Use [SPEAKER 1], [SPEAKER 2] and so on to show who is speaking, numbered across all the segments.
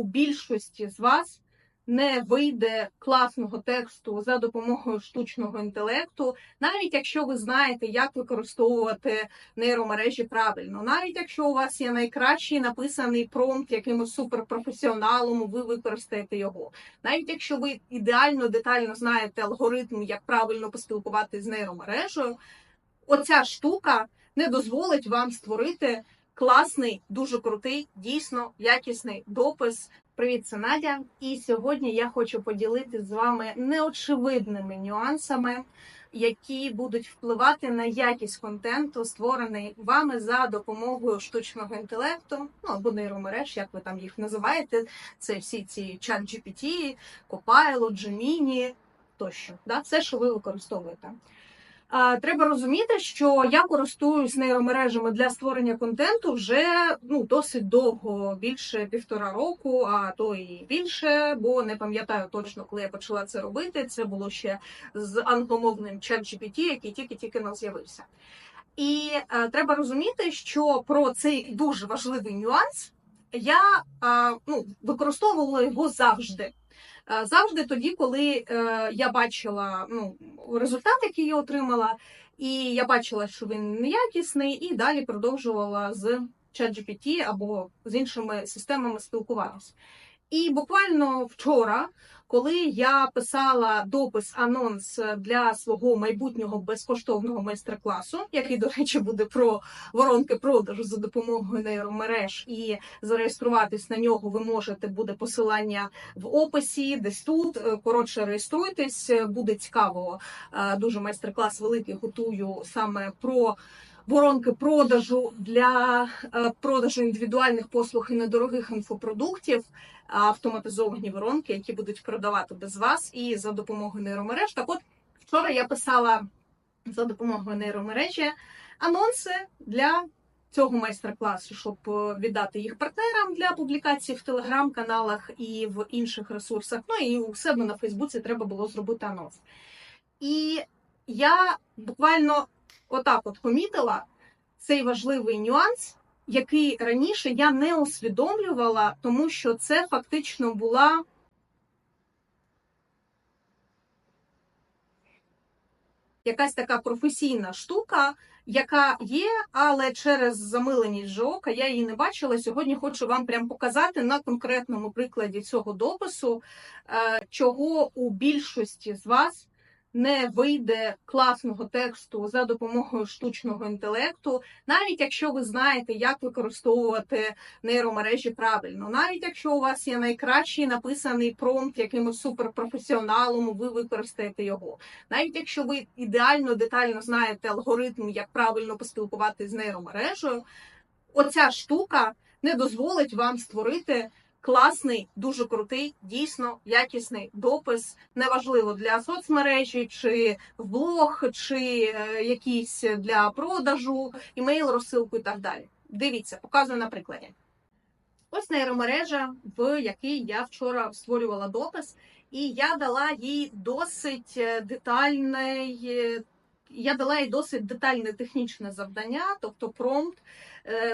[SPEAKER 1] у більшості з вас не вийде класного тексту за допомогою штучного інтелекту, навіть якщо ви знаєте, як використовувати нейромережі правильно, навіть якщо у вас є найкращий написаний промпт якимось суперпрофесіоналом, ви використаєте його. Навіть якщо ви ідеально детально знаєте алгоритм, як правильно поспілкуватися з нейромережею, оця штука не дозволить вам створити класний, дуже крутий, дійсно якісний допис. Привіт, це Надя. І сьогодні я хочу поділитися з вами неочевидними нюансами, які будуть впливати на якість контенту, створений вами за допомогою штучного інтелекту, ну або нейромереж, як ви там їх називаєте. Це всі ці чат GPT, Copilot, Gemini тощо. Да? Все, що ви використовуєте. Треба розуміти, що я користуюсь нейромережами для створення контенту вже ну досить довго, більше півтора року, а то і більше, бо не пам'ятаю точно, коли я почала це робити. Це було ще з англомовним ChatGPT, який тільки-тільки нас з'явився. І е, треба розуміти, що про цей дуже важливий нюанс я е, ну, використовувала його завжди. Е, завжди тоді, коли е, я бачила ну, результат, який я отримала, і я бачила, що він неякісний, і далі продовжувала з ChatGPT або з іншими системами спілкуватися. І буквально вчора коли я писала допис анонс для свого майбутнього безкоштовного майстер-класу, який, до речі, буде про воронки продажу за допомогою нейромереж, і зареєструватись на нього ви можете буде посилання в описі, десь тут. Е, коротше, реєструйтесь, буде цікаво. Е, дуже майстер-клас великий готую саме про. Воронки продажу для е, продажу індивідуальних послуг і недорогих інфопродуктів автоматизовані воронки, які будуть продавати без вас і за допомогою нейромереж. Так, от вчора я писала за допомогою нейромережі анонси для цього майстер-класу, щоб віддати їх партнерам для публікації в телеграм-каналах і в інших ресурсах. Ну і у себе на Фейсбуці треба було зробити анонс. І я буквально отак от помітила цей важливий нюанс який раніше я не усвідомлювала, тому що це фактично була якась така професійна штука, яка є, але через замиленість жока я її не бачила. Сьогодні хочу вам прям показати на конкретному прикладі цього допису, е, чого у більшості з вас не вийде класного тексту за допомогою штучного інтелекту, навіть якщо ви знаєте, як використовувати нейромережі правильно, навіть якщо у вас є найкращий написаний промпт якимось суперпрофесіоналом, ви використаєте його. Навіть якщо ви ідеально детально знаєте алгоритм, як правильно поспілкуватися з нейромережею, оця штука не дозволить вам створити класний, дуже крутий, дійсно якісний допис. Неважливо для соцмережі, чи в блог, чи е, якийсь для продажу, імейл, розсилку і так далі. Дивіться, показую на прикладі. Ось нейромережа, в якій я вчора створювала допис, і я дала їй досить е, детальний. Е, я дала їй досить детальне технічне завдання, тобто промпт,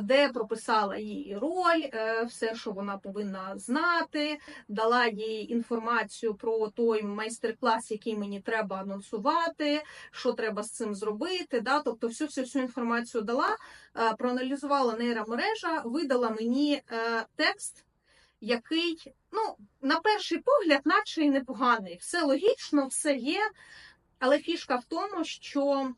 [SPEAKER 1] де прописала її роль, е, все, що вона повинна знати, дала їй інформацію про той майстер-клас, який мені треба анонсувати, що треба з цим зробити. Да? Тобто, всю всю всю інформацію дала, е, проаналізувала нейромережа, видала мені текст. Який, ну, на перший погляд, наче й непоганий. Все логічно, все є. Але фішка в тому, що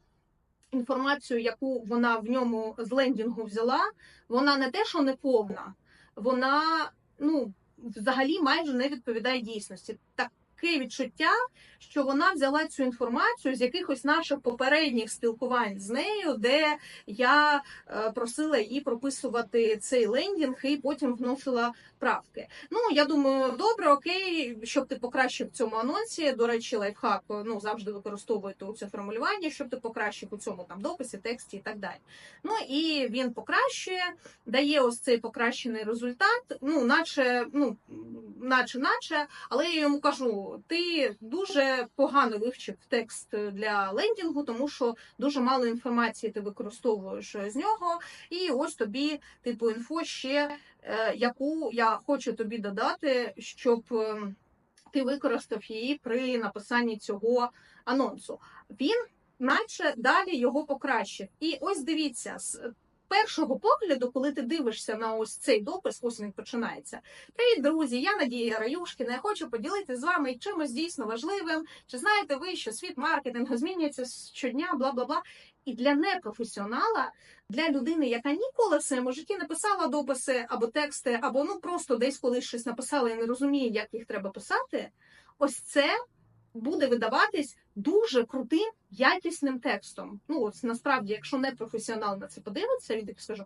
[SPEAKER 1] інформацію, яку вона в ньому з лендінгу взяла, вона не те, що не повна, вона ну взагалі майже не відповідає дійсності. Так таке відчуття, що вона взяла цю інформацію з якихось наших попередніх спілкувань з нею, де я е, просила її прописувати цей лендінг і потім вносила правки. Ну я думаю, добре, окей, щоб ти покращив в цьому анонсі. До речі, лайфхак ну завжди використовуєте це формулювання, щоб ти покращив у цьому там дописі, тексті і так далі. Ну і він покращує, дає ось цей покращений результат. Ну, наче ну наче, наче, але я йому кажу: ти дуже погано вивчив текст для лендінгу, тому що дуже мало інформації ти використовуєш з нього. І ось тобі, типу, інфо ще, е, яку я хочу тобі додати, щоб е, ти використав її при написанні цього анонсу. Він, наче, далі його покращив. І ось дивіться, першого погляду, коли ти дивишся на ось цей допис, ось він починається. Привіт, друзі! Я Надія Раюшкіна. Я хочу поділитися з вами чимось дійсно важливим. Чи знаєте ви, що світ маркетингу змінюється щодня, бла бла бла. І для непрофесіонала, для людини, яка ніколи в своєму житті не писала дописи або тексти, або ну просто десь колись щось написала і не розуміє, як їх треба писати. Ось це буде видаватись дуже крутим, якісним текстом. Ну, ось насправді, якщо не професіонал на це подивиться, він так скаже: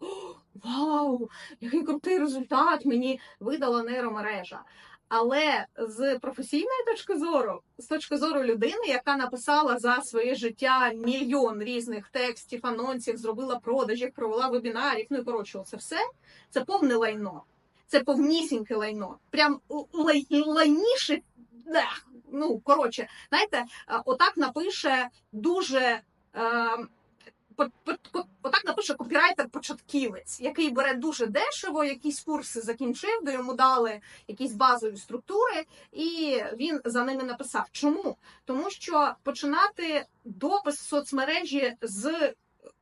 [SPEAKER 1] Вау, який крутий результат мені видала нейромережа. Але з професійної точки зору, з точки зору людини, яка написала за своє життя мільйон різних текстів, анонсів, зробила продажів, провела вебінарів, ну і коротше, це все це повне лайно. Це повнісіньке лайно. Прям лай, лайніше. Ну, коротше, знаєте, е, отак напише дуже. Е, Отак напише копірайтер-початківець, який бере дуже дешево, якісь курси закінчив, де йому дали якісь базові структури, і він за ними написав. Чому? Тому що починати допис в соцмережі з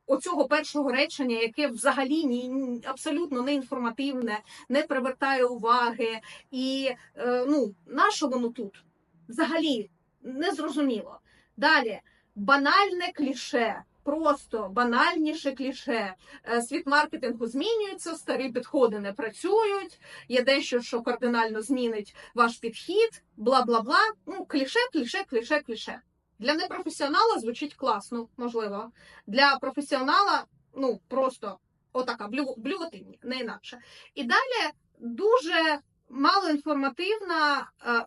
[SPEAKER 1] оцього першого речення, яке взагалі ні абсолютно не інформативне, не привертає уваги, і е, ну, на що воно тут? Взагалі не зрозуміло. Далі банальне кліше просто банальніше кліше. Е, світ маркетингу змінюється, старі підходи не працюють. Є дещо, що кардинально змінить ваш підхід, бла бла бла. Ну, кліше, кліше, кліше, кліше. Для непрофесіонала звучить класно, можливо. Для професіонала, ну просто отака блювотиння, не інакше. І далі дуже малоінформативна е,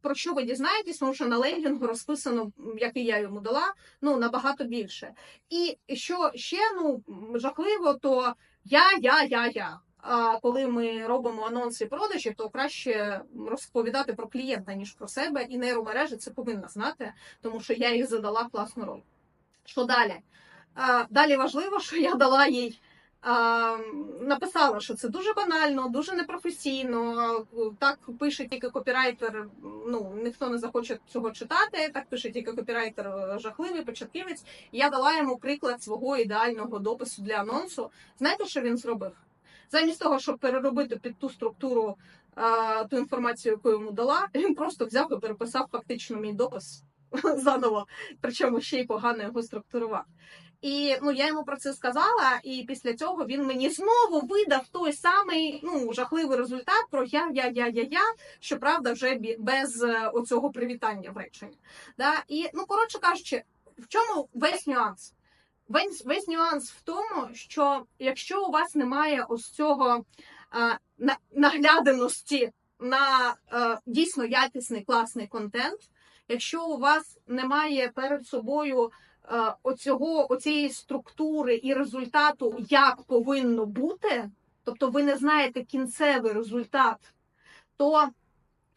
[SPEAKER 1] про що ви дізнаєтесь, тому що на лендінгу розписано, як і я йому дала, ну набагато більше. І що ще ну жахливо, то я, я, я, я. А коли ми робимо анонси продажі, то краще розповідати про клієнта ніж про себе, і нейромережі це повинна знати, тому що я їй задала класну роль. Що далі? Далі важливо, що я дала їй Написала, що це дуже банально, дуже непрофесійно. Так пише тільки копірайтер. Ну ніхто не захоче цього читати. Так пише тільки копірайтер е, жахливий, початківець. Я дала йому приклад свого ідеального допису для анонсу. Знаєте, що він зробив? Замість того, щоб переробити під ту структуру ту інформацію, яку йому дала, він просто взяв і переписав фактично мій допис заново, причому ще й погано його структурував. І ну я йому про це сказала, і після цього він мені знову видав той самий ну жахливий результат про я, я, я, я, я, щоправда, вже без е, оцього привітання в реченні. Да? І ну коротше кажучи, в чому весь нюанс? Весь весь нюанс в тому, що якщо у вас немає ось цього а, на, наглядності на е, дійсно якісний класний контент, якщо у вас немає перед собою Е, оцього, оцієї структури і результату, як повинно бути, тобто ви не знаєте кінцевий результат, то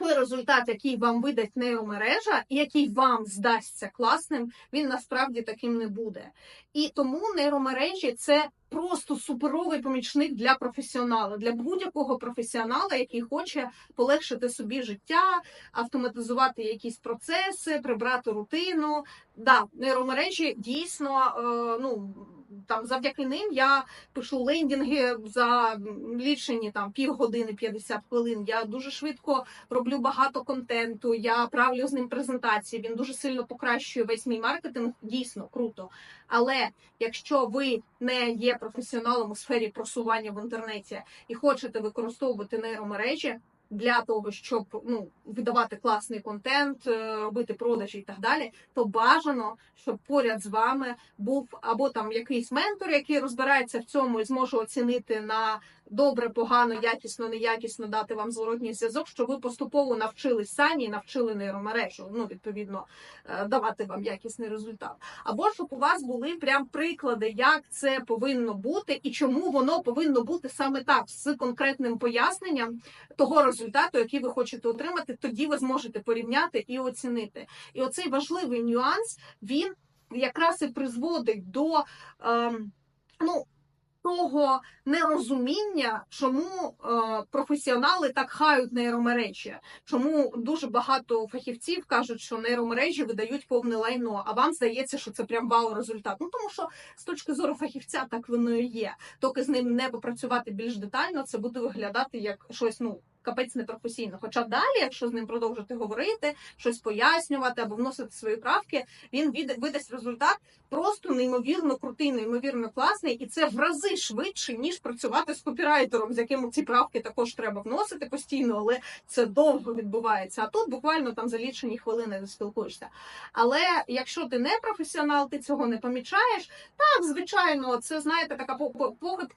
[SPEAKER 1] той результат, який вам видать нейромережа, і який вам здасться класним, він насправді таким не буде. І тому нейромережі це просто суперовий помічник для професіонала, для будь-якого професіонала, який хоче полегшити собі життя, автоматизувати якісь процеси, прибрати рутину. Да, нейромережі дійсно е, ну там завдяки ним я пишу лендінги за лічені там півгодини 50 хвилин. Я дуже швидко роблю багато контенту. Я правлю з ним презентації. Він дуже сильно покращує весь мій маркетинг. Дійсно круто. Але якщо ви не є професіоналом у сфері просування в інтернеті і хочете використовувати нейромережі для того, щоб ну видавати класний контент, е, робити продажі і так далі, то бажано, щоб поряд з вами був або там якийсь ментор, який розбирається в цьому і зможе оцінити на добре, погано, якісно, неякісно дати вам зворотній зв'язок, що ви поступово навчились самі і навчили нейромережу, ну відповідно е, давати вам якісний результат. Або щоб у вас були прям приклади, як це повинно бути і чому воно повинно бути саме так, з конкретним поясненням того результату, який ви хочете отримати, тоді ви зможете порівняти і оцінити. І оцей важливий нюанс він якраз і призводить до ем, ну. Того нерозуміння, чому е, професіонали так хають нейромережі, чому дуже багато фахівців кажуть, що нейромережі видають повне лайно, а вам здається, що це прям вау результат. Ну тому що з точки зору фахівця так воно і є. Доки з ним не попрацювати більш детально, це буде виглядати як щось ну. Капець непрофесійно. Хоча далі, якщо з ним продовжити говорити, щось пояснювати або вносити свої правки, він видасть результат просто неймовірно крутий, неймовірно класний, і це в рази швидше, ніж працювати з копірайтером, з яким ці правки також треба вносити постійно, але це довго відбувається. А тут буквально там за лічені хвилини спілкуєшся. Але якщо ти не професіонал, ти цього не помічаєш. Так, звичайно, це знаєте, така по- по-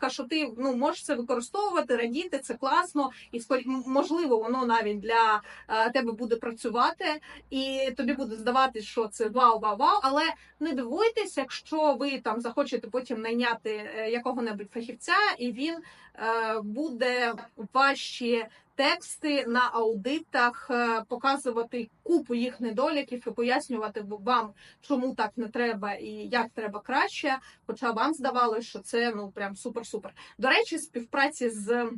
[SPEAKER 1] що ти ну можеш це використовувати, радіти, це класно, і м- можливо, воно навіть для е, тебе буде працювати, і тобі буде здаватись, що це вау, вау, вау. Але не дивуйтесь, якщо ви там захочете потім найняти е, якого-небудь фахівця, і він е, буде ваші тексти на аудитах показувати купу їх недоліків і пояснювати вам, чому так не треба і як треба краще. Хоча вам здавалося, що це ну прям супер-супер. До речі, співпраці з.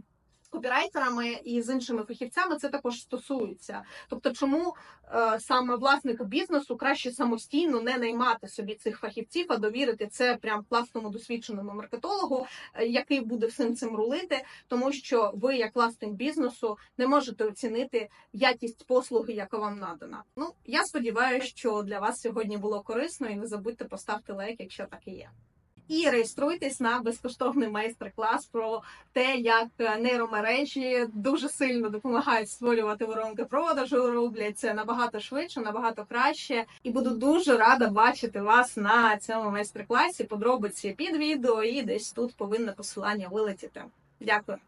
[SPEAKER 1] Копірайтерами і з іншими фахівцями це також стосується. Тобто, чому е, саме власнику бізнесу краще самостійно не наймати собі цих фахівців, а довірити це прям класному досвідченому маркетологу, е, який буде всім цим рулити, тому що ви, як власник бізнесу, не можете оцінити якість послуги, яка вам надана. Ну я сподіваюся, що для вас сьогодні було корисно, і не забудьте поставити лайк, якщо так і є. І реєструйтесь на безкоштовний майстер-клас про те, як е, нейромережі дуже сильно допомагають створювати воронки продажу. Роблять це набагато швидше, набагато краще. І буду дуже рада бачити вас на цьому майстер-класі. Подробиці під відео і десь тут повинне посилання вилетіти. Дякую.